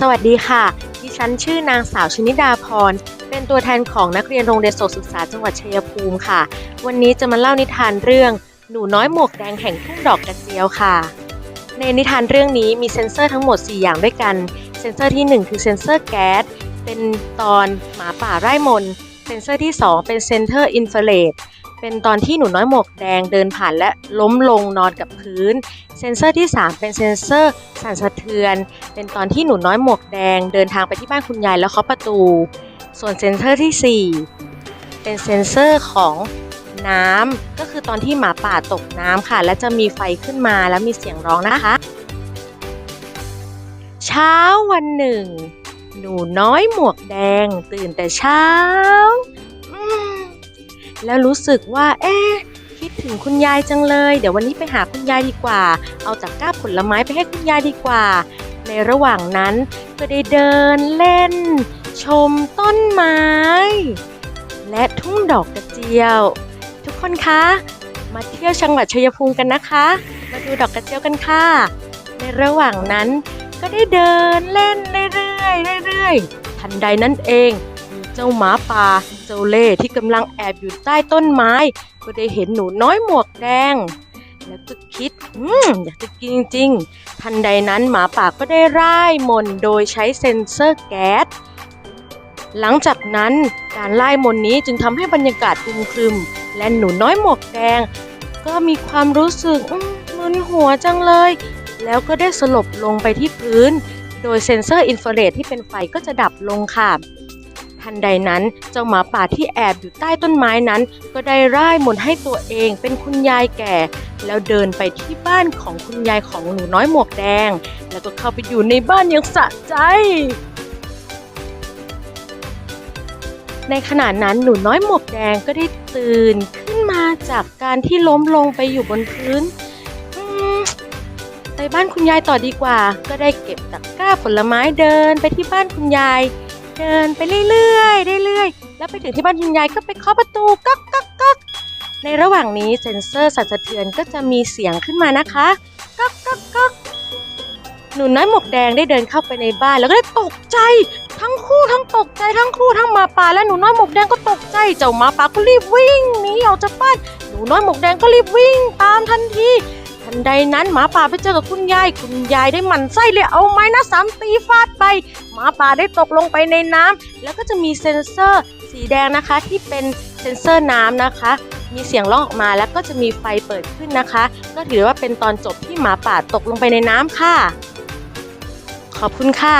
สวัสดีค่ะ ดิฉันชื่อนางสาวชนิดาพร เป็นตัวแทนของนักเรียนโรงเรียนโสศึกษาจังหวัดชัยภูมิค่ะ วันนี้จะมาเล่านิทานเรื่อง หนูน้อยหมวกแดงแห่งทุ่งดอกกระเจียวค่ะ ในนิทานเรื่องนี้มีเซ็นเซอร์ทั้งหมด 4 อย่างด้วยกัน เซ็นเซอร์ที่ 1 คือเซ็นเซอร์แก๊ส เป็นตอนหมาป่าไร่มน เซ็นเซอร์ที่ 2 เป็นเซนเซอร์อินฟราเรด เป็นตอนที่หนูน้อยหมวกแดงเดินผ่านและล้มลงนอนกับพื้น เซนเซอร์ที่ 3 เป็นเซนเซอร์สั่นสะเทือน เป็นตอนที่หนูน้อยหมวกแดงเดินทางไปที่บ้านคุณยายแล้วเคาะประตู ส่วนเซนเซอร์ทีสี่4 เป็นเซนเซอร์ของน้ำก็คือตอนที่หมาป่าตกน้ำค่ะ และจะมีไฟขึ้นมาแล้วมีเสียงร้องนะคะ เช้าวันหนึ่ง หนูน้อยหมวกแดงตื่นแต่เช้า แล้วรู้สึกว่า เอ๊ะคิดถึงคุณยายจังเลย เดี๋ยววันนี้ไปหาคุณยายดีกว่า เอาจากก้าผลไม้ไปให้คุณยายดีกว่า ในระหว่างนั้นก็ได้เดินเล่น ชมต้นไม้ และทุ่งดอกกระเจียว ทุกคนคะ มาเที่ยวจังหวัดชัยภูมิกันนะคะ มาดูดอกกระเจียวกันค่ะ ในระหว่างนั้นก็ได้เดินเล่นเรื่อยๆเรื่อยๆทันใดนั้นเอง เจ้าหมาป่าเจ้าเล่ที่กำลังแอบอยู่ใต้ต้นไม้ ก็ได้เห็นหนูน้อยหมวกแดง แล้วก็คิดอืมอยากจะกินจริงๆ ทันใดนั้นหมาป่าก็ได้ร่ายมนโดยใช้เซ็นเซอร์แก๊สหลังจากนั้นการไล่มนนี้จึงทำให้บรรยากาศอึมครึม และหนูน้อยหมวกแดง ก็มีความรู้สึกมมึนหัวจังเลย แล้วก็ได้สลบลงไปที่พื้น โดยเซ็นเซอร์อินฟราเรดที่เป็นไฟก็จะดับลงค่ะ ทันใดนั้นเจ้าหมาป่าที่แอบอยู่ใต้ต้นไม้นั้น ก็ได้ร่ายมนต์ให้ตัวเองเป็นคุณยายแก่ แล้วเดินไปที่บ้านของคุณยายของหนูน้อยหมวกแดง แล้วก็เข้าไปอยู่ในบ้านอย่างสะใจในขณะนั้นหนูน้อยหมวกแดงก็ได้ตื่นขึ้นมาจากการที่ล้มลงไปอยู่บนพื้นไปบ้านคุณยายต่อดีกว่า ก็ได้เก็บตะกร้าผลไม้เดินไปที่บ้านคุณยาย เดินไปเรื่อยๆเรื่อยๆแล้วไปถึงที่บ้านคุณยายก็ไปเคาะประตูก๊อกก๊อกก๊อกในระหว่างนี้เซ็นเซอร์สั่นสะเทือนก็จะมีเสียงขึ้นมานะคะก๊อกก๊อกก๊อกหนูน้อยหมวกแดงได้เดินเข้าไปในบ้านแล้วก็ได้ตกใจ ทั้งคู่ทั้งตกใจทั้งคู่ทั้งหมาป่าและหนูน้อยหมวกแดงก็ตกใจเจ้าหมาป่าก็รีบวิ่งหนีออกจากบ้านหนูน้อยหมวกแดงก็รีบวิ่งตามทันที ทันใดนั้นหมาป่าไปเจอกับคุณยาย คุณยายได้หมั่นไส้เลยเอาไม้หน้าสามตีฟาดไป หมาป่าได้ตกลงไปในน้ำแล้วก็จะมีเซ็นเซอร์สีแดงนะคะที่เป็นเซ็นเซอร์น้ำนะคะ มีเสียงร้องออกมาแล้วก็จะมีไฟเปิดขึ้นนะคะ ก็ถือว่าเป็นตอนจบที่หมาป่าตกลงไปในน้ำค่ะ ขอบคุณค่ะ